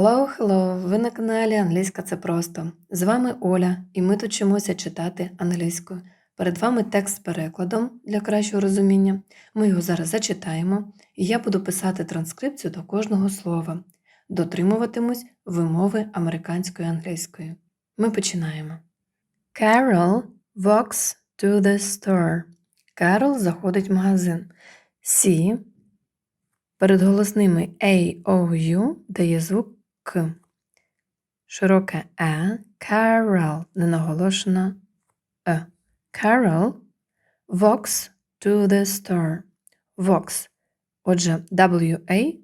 Hello, hello! Ви на каналі Англійська це просто. З вами Оля, і ми тут вчимося читати англійською. Перед вами текст з перекладом для кращого розуміння. Ми його зараз зачитаємо, і я буду писати транскрипцію до кожного слова. Дотримуватимусь вимови американської англійської. Ми починаємо. Carol walks to the store. Carol заходить в магазин. C Перед голосними A, O, U дає звук Широке Е, Carol, ненаголошена Е. Carol walks to the store. Walks. Отже, WA,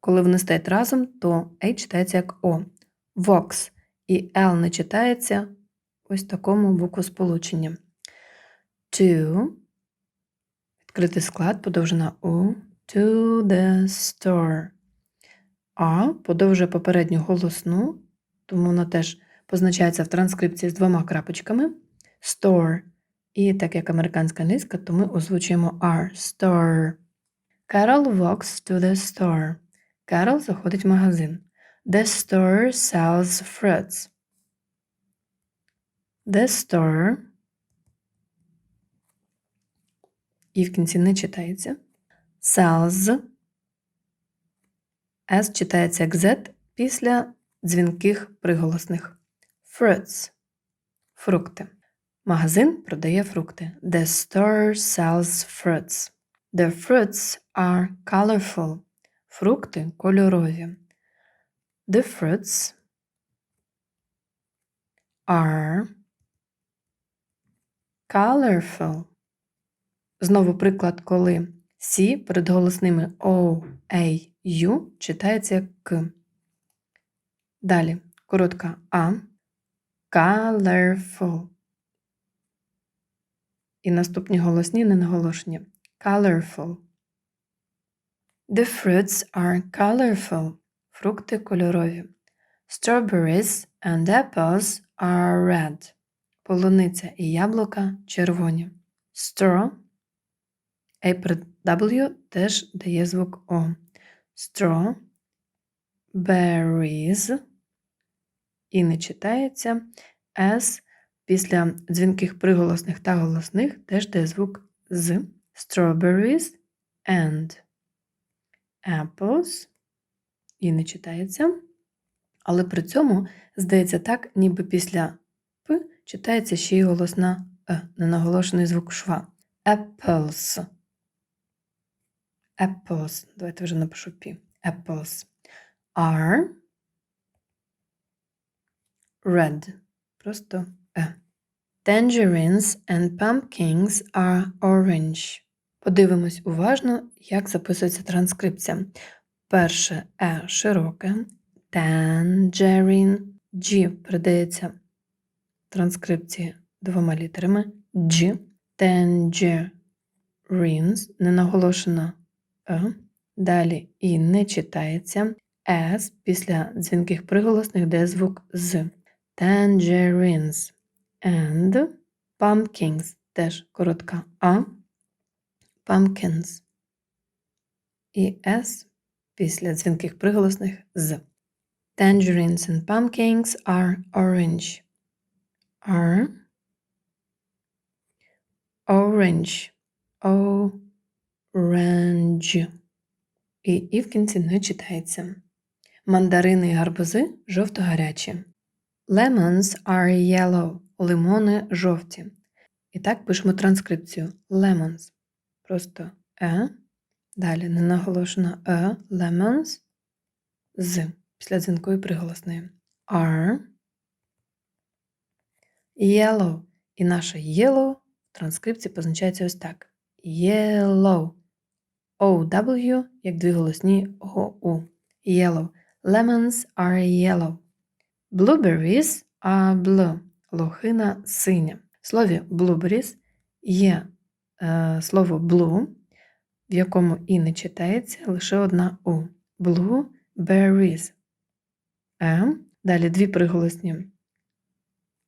коли вони стоять разом, то A читається як О. Walks. І L не читається ось такому буквосполученні. To. Відкритий склад, подовжена У to the store. А подовжує попередню голосну, тому вона теж позначається в транскрипції з двома крапочками. Store. І так як американська англійська, то ми озвучуємо R. Store. Carol walks to the store. Carol заходить в магазин. The store sells fruits. The store. І в кінці не читається sells. S читається як Z після дзвінких приголосних. Fruits фрукти. Магазин продає фрукти. The store sells fruits. The fruits are colorful. Фрукти кольорові. The fruits are colorful. Знову приклад, коли Сі перед голосними O, A, U читається як К. Далі коротка А. Colorful. І наступні голосні не наголошені. Colorful. The fruits are colorful. Фрукти кольорові. Strawberries and apples are red. Полуниця і яблука червоні. Straw A перед W теж дає звук О. Straw, berries. І не читається. S після дзвінких приголосних та голосних теж дає звук з. Strawberries and apples. І не читається. Але при цьому здається так, ніби після П читається ще й голосна Е, ненаголошений звук шва. Apples apples. Давайте вже напишу P. Apples are red. Просто E. Tangerines and pumpkins are orange. Подивимось уважно, як записується транскрипція. Перше E широке. Tangerine. G передається транскрипції двома літерами. G. Tangerines. Не наголошена Е. Далі І не читається. С після дзвінких приголосних де звук з. Tangerines and pumpkins. Теж коротка А. Pumpkins. І С після дзвінких приголосних з. Tangerines and pumpkins are orange. Are orange. Orange. І і в кінці не читається. Мандарини і гарбузи жовто-гарячі. Lemons are yellow. Лимони жовті. І так пишемо транскрипцію. Lemons. Просто е. Далі не наголошено е. Lemons. З. Після дзвінкої приголосної. Are. Yellow. І наше yellow в транскрипції позначається ось так. Yellow. OW, як дві голосні ГОУ. Yellow. Lemons are yellow. Blueberries are blue. Лохина синя. В слові blueberries є е, слово blue, в якому і не читається лише одна У. Blueberries. Е. Далі дві приголосні.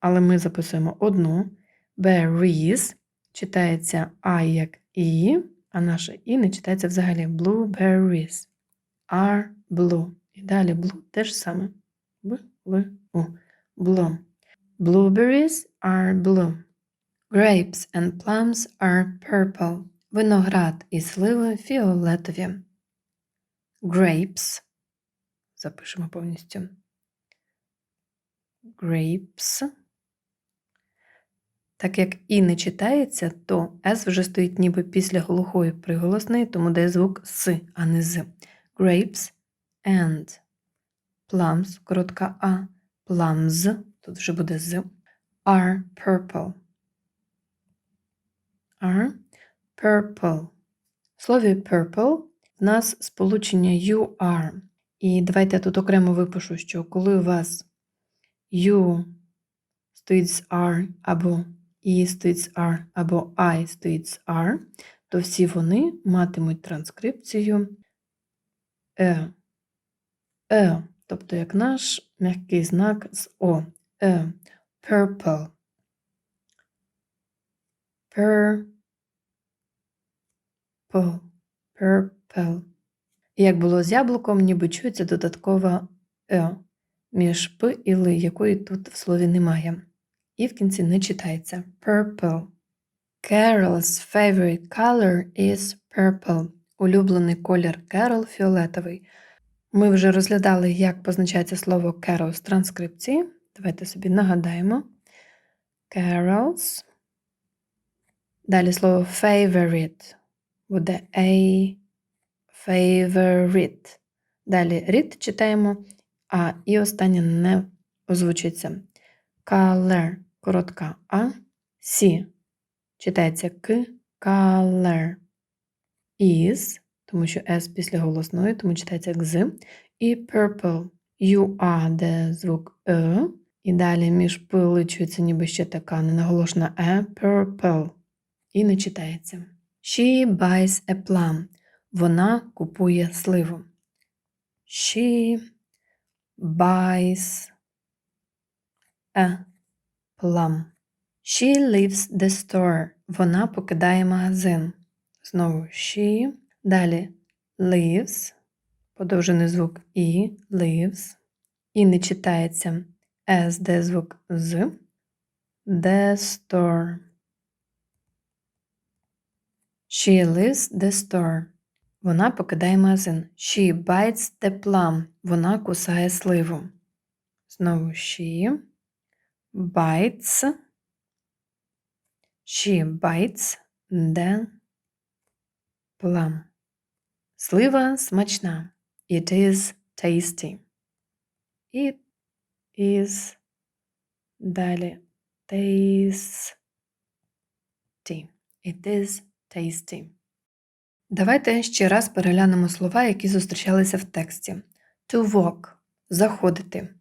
Але ми записуємо одну. Berries. Читається А як І а наше І не читається взагалі blueberries. Are blue. І далі blue теж саме. Б, Л, У. Blue. Blueberries are blue. Grapes and plums are purple. Виноград і сливи фіолетові. Grapes. Запишемо повністю. Grapes. Так як і не читається, то S вже стоїть ніби після глухої приголосної, тому дає звук С, а не з. Grapes and plums, коротка А, plums, тут вже буде з, are purple. Are purple. В слові purple в нас сполучення you are. І давайте я тут окремо випишу, що коли у вас you стоїть з are або і стоїть R або I стоїть R, то всі вони матимуть транскрипцію Е. Е, тобто як наш м'який знак з О. Е. Purple. Purple. Purple. Як було з яблуком, ніби чується додаткова Е між П і Л, якої тут в слові немає і в кінці не читається. Purple. Carol's favorite color is purple. Улюблений колір Carol фіолетовий. Ми вже розглядали, як позначається слово Carol з транскрипції. Давайте собі нагадаємо. Carols. Далі слово favorite. Буде a favorite. Далі read читаємо, а і останнє не озвучиться. Color коротка А, Сі. Читається К, color. Is, тому що S після голосної, тому читається як. І purple. UA, де звук Е. І далі між пиличується ніби ще така ненаголошена Е, purple. І не читається. She buys a plum. Вона купує сливу. She buys a Plum. She leaves the store. Вона покидає магазин. Знову she. Далі leaves. Подовжений звук і leaves. І не читається S, де звук з. The store. She leaves the store. Вона покидає магазин. She bites the plum. Вона кусає сливу. Знову she bites. She bites the plum. Слива смачна. It is tasty. It is далі tasty. It is tasty. Давайте ще раз переглянемо слова, які зустрічалися в тексті. To walk заходити.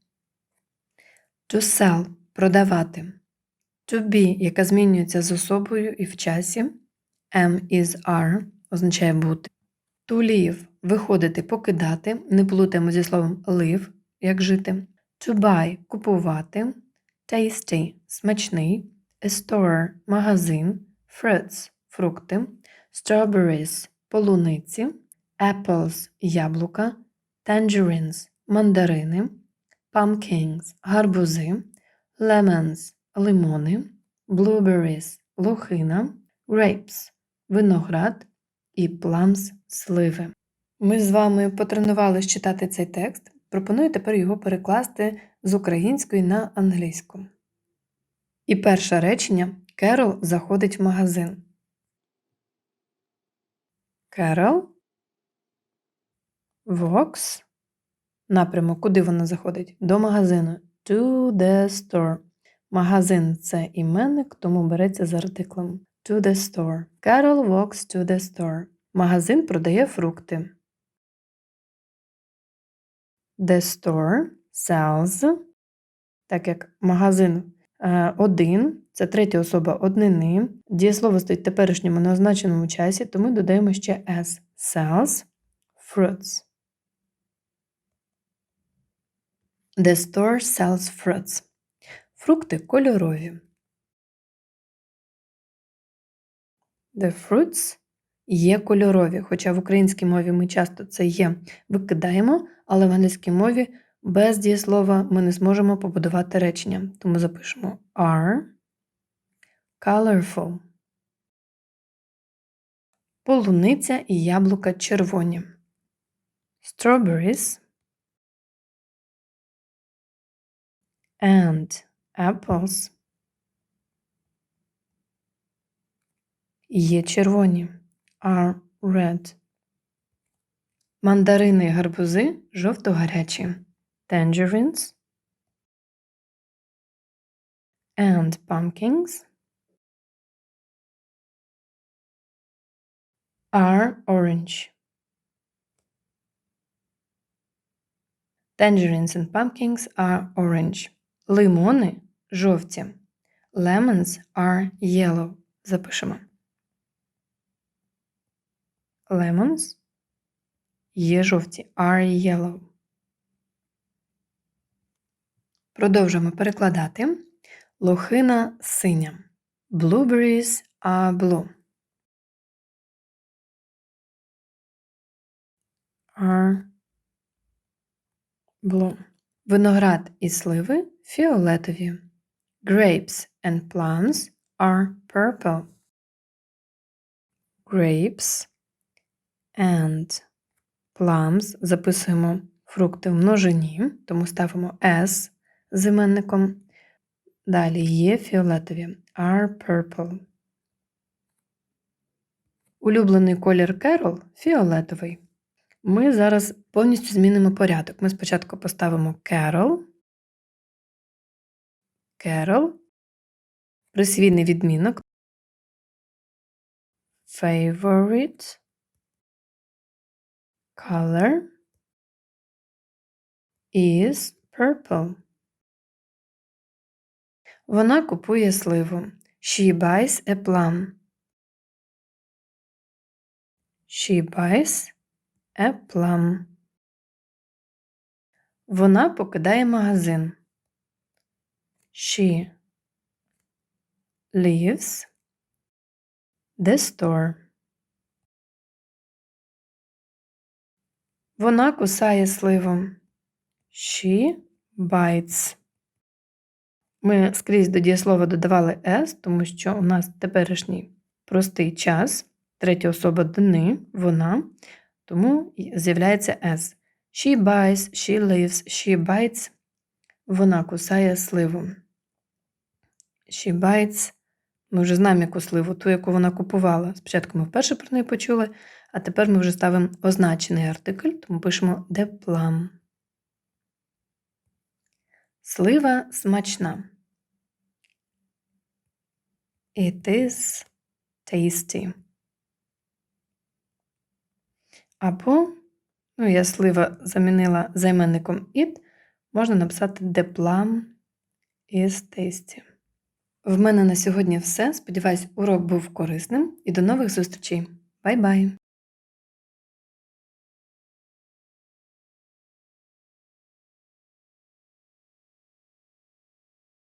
To sell продавати. To be, яка змінюється з особою і в часі. Am is are означає бути. To live виходити, покидати. Не плутаємо зі словом live, як жити. To buy купувати. Tasty смачний. A store магазин. Fruits фрукти. Strawberries полуниці. Apples яблука. Tangerines мандарини. Pumpkins гарбузи lemons лимони, blueberries лохина, grapes виноград і plums сливи. Ми з вами потренувалися читати цей текст. Пропоную тепер його перекласти з української на англійську. І перше речення Керол заходить в магазин. Керол walks напрямок, куди вона заходить? До магазину to the store. Магазин це іменник, тому береться з артиклем to the store. Carol walks to the store. Магазин продає фрукти. The store sells. Так як магазин е, один, це третя особа однини. Дієслово стоїть теперішньому неозначеному часі, тому додаємо ще S. Sells fruits. The store sells fruits. Фрукти кольорові. The fruits є кольорові, хоча в українській мові ми часто це є викидаємо, але в англійській мові без дієслова ми не зможемо побудувати речення. Тому запишемо are colorful. Полуниця і яблука червоні. Strawberries and apples є червоні. Are red. Мандарини і гарбузи жовто-гарячі. Tangerines and pumpkins are orange. Tangerines and pumpkins are orange. Лимони жовті. Lemons are yellow. Запишемо. Lemons є жовті. Are yellow. Продовжуємо перекладати. Лохина синя. Blueberries are blue. Are blue. Виноград і сливи фіолетові. Grapes and plums are purple. Grapes and plums записуємо фрукти в множині, тому ставимо S з іменником. Далі є фіолетові are purple. Улюблений колір Керол фіолетовий. Ми зараз повністю змінимо порядок. Ми спочатку поставимо Carol, Carol, присвійний відмінок, favorite, color is purple. Вона купує сливу. She buys a plum. She buys a plum. Вона покидає магазин. She leaves the store. Вона кусає сливу. She bites. Ми скрізь до дієслова додавали s, тому що у нас теперішній простий час, третя особа дни, вона, тому з'являється s. She buys, she lives, she bites. Вона кусає сливу. Bites. Ми вже знаємо яку сливу, ту, яку вона купувала. Спочатку ми вперше про неї почули, а тепер ми вже ставимо означений артикль, тому пишемо plum. Слива смачна. It is tasty. Або, ну, я слива замінила займенником it, можна написати The plum is tasty. В мене на сьогодні все. Сподіваюсь, урок був корисним і до нових зустрічей. Бай-бай!